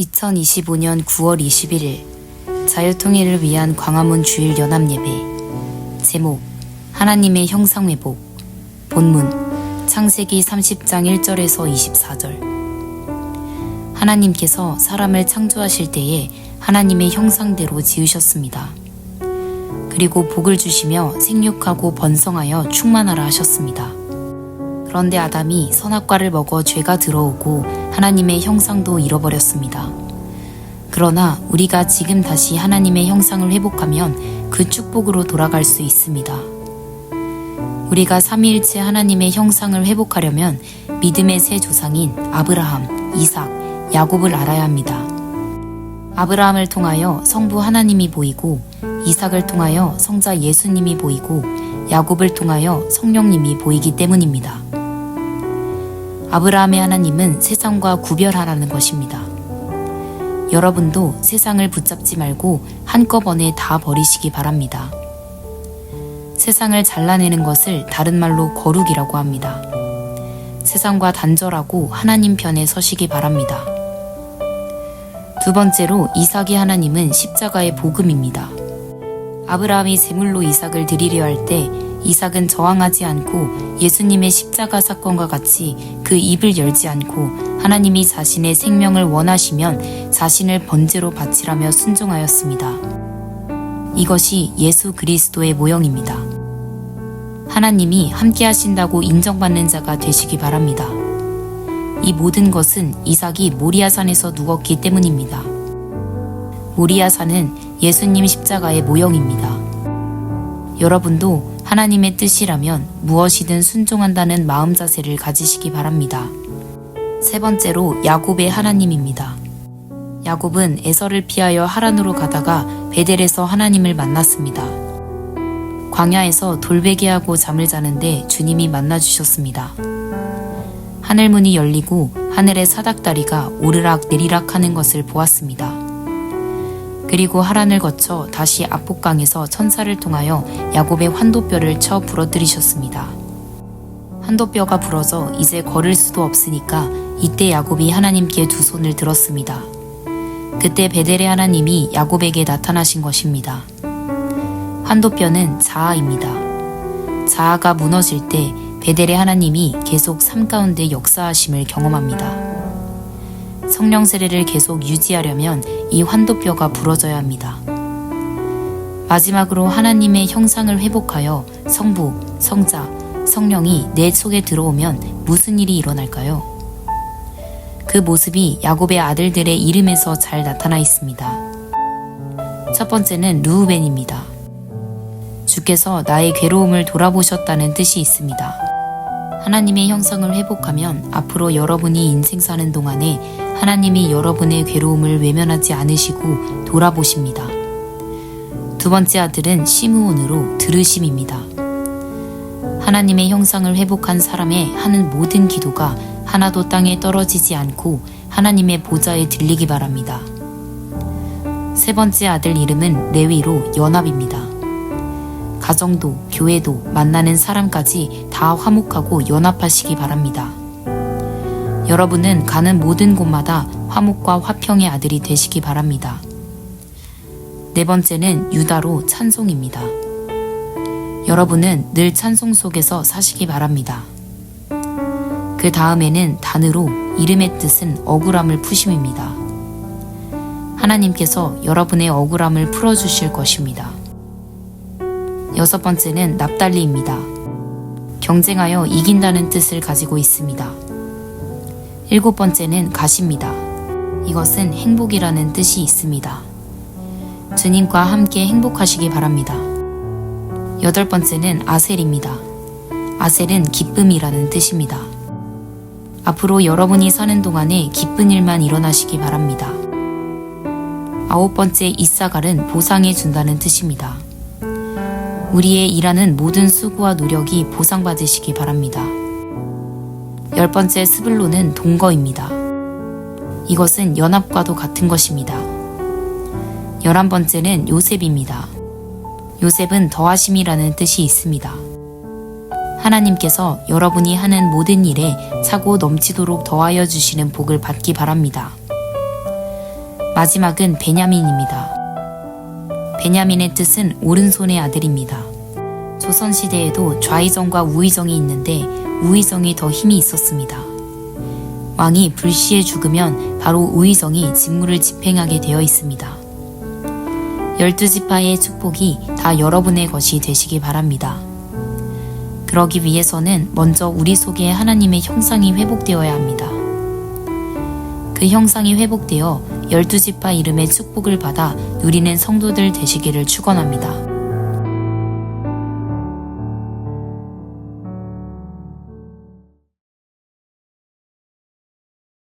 2025년 9월 21일 자유통일을 위한 광화문 주일 연합 예배 제목 하나님의 형상 회복 본문 창세기 30장 1절에서 24절 하나님께서 사람을 창조하실 때에 하나님의 형상대로 지으셨습니다. 그리고 복을 주시며 생육하고 번성하여 충만하라 하셨습니다. 그런데 아담이 선악과를 먹어 죄가 들어오고 하나님의 형상도 잃어버렸습니다. 그러나 우리가 지금 다시 하나님의 형상을 회복하면 그 축복으로 돌아갈 수 있습니다. 우리가 삼위일체 하나님의 형상을 회복하려면 믿음의 세 조상인 아브라함, 이삭, 야곱을 알아야 합니다. 아브라함을 통하여 성부 하나님이 보이고 이삭을 통하여 성자 예수님이 보이고 야곱을 통하여 성령님이 보이기 때문입니다. 아브라함의 하나님은 세상과 구별하라는 것입니다. 여러분도 세상을 붙잡지 말고 한꺼번에 다 버리시기 바랍니다. 세상을 잘라내는 것을 다른 말로 거룩이라고 합니다. 세상과 단절하고 하나님 편에 서시기 바랍니다. 두 번째로 이삭의 하나님은 십자가의 복음입니다. 아브라함이 제물로 이삭을 드리려 할 때 이삭은 저항하지 않고 예수님의 십자가 사건과 같이 그 입을 열지 않고 하나님이 자신의 생명을 원하시면 자신을 번제로 바치라며 순종하였습니다. 이것이 예수 그리스도의 모형입니다. 하나님이 함께 하신다고 인정받는 자가 되시기 바랍니다. 이 모든 것은 이삭이 모리아산에서 누웠기 때문입니다. 모리아산은 예수님 십자가의 모형입니다. 여러분도 하나님의 뜻이라면 무엇이든 순종한다는 마음 자세를 가지시기 바랍니다. 세 번째로 야곱의 하나님입니다. 야곱은 에서를 피하여 하란으로 가다가 베델에서 하나님을 만났습니다. 광야에서 돌베개하고 잠을 자는데 주님이 만나 주셨습니다. 하늘 문이 열리고 하늘의 사닥다리가 오르락 내리락 하는 것을 보았습니다. 그리고 하란을 거쳐 다시 압복강에서 천사를 통하여 야곱의 환도뼈를 쳐 부러뜨리셨습니다. 환도뼈가 부러져 이제 걸을 수도 없으니까 이때 야곱이 하나님께 두 손을 들었습니다. 그때 베델의 하나님이 야곱에게 나타나신 것입니다. 환도뼈는 자아입니다. 자아가 무너질 때 베델의 하나님이 계속 삶 가운데 역사하심을 경험합니다. 성령 세례를 계속 유지하려면 이 환도뼈가 부러져야 합니다. 마지막으로 하나님의 형상을 회복하여 성부, 성자, 성령이 내 속에 들어오면 무슨 일이 일어날까요? 그 모습이 야곱의 아들들의 이름에서 잘 나타나 있습니다. 첫 번째는 루우벤입니다. 주께서 나의 괴로움을 돌아보셨다는 뜻이 있습니다. 하나님의 형상을 회복하면 앞으로 여러분이 인생 사는 동안에 하나님이 여러분의 괴로움을 외면하지 않으시고 돌아보십니다. 두 번째 아들은 시므온으로 들으심입니다. 하나님의 형상을 회복한 사람의 하는 모든 기도가 하나도 땅에 떨어지지 않고 하나님의 보좌에 들리기 바랍니다. 세 번째 아들 이름은 레위로 연합입니다. 가정도 교회도 만나는 사람까지 다 화목하고 연합하시기 바랍니다. 여러분은 가는 모든 곳마다 화목과 화평의 아들이 되시기 바랍니다. 네 번째는 유다로 찬송입니다. 여러분은 늘 찬송 속에서 사시기 바랍니다. 그 다음에는 단으로 이름의 뜻은 억울함을 푸심입니다. 하나님께서 여러분의 억울함을 풀어주실 것입니다. 여섯 번째는 납달리입니다. 경쟁하여 이긴다는 뜻을 가지고 있습니다. 일곱 번째는 가십니다. 이것은 행복이라는 뜻이 있습니다. 주님과 함께 행복하시기 바랍니다. 여덟 번째는 아셀입니다. 아셀은 기쁨이라는 뜻입니다. 앞으로 여러분이 사는 동안에 기쁜 일만 일어나시기 바랍니다. 아홉 번째 이사갈은 보상해 준다는 뜻입니다. 우리의 일하는 모든 수고와 노력이 보상받으시기 바랍니다. 열 번째 스불로는 동거입니다. 이것은 연합과도 같은 것입니다. 열한 번째는 요셉입니다. 요셉은 더하심이라는 뜻이 있습니다. 하나님께서 여러분이 하는 모든 일에 차고 넘치도록 더하여 주시는 복을 받기 바랍니다. 마지막은 베냐민입니다. 베냐민의 뜻은 오른손의 아들입니다. 조선시대에도 좌의정과 우의정이 있는데 우의정이 더 힘이 있었습니다. 왕이 불시에 죽으면 바로 우의정이 직무를 집행하게 되어 있습니다. 열두 지파의 축복이 다 여러분의 것이 되시기 바랍니다. 그러기 위해서는 먼저 우리 속에 하나님의 형상이 회복되어야 합니다. 그 형상이 회복되어 열두 지파 이름의 축복을 받아 누리는 성도들 되시기를 축원합니다.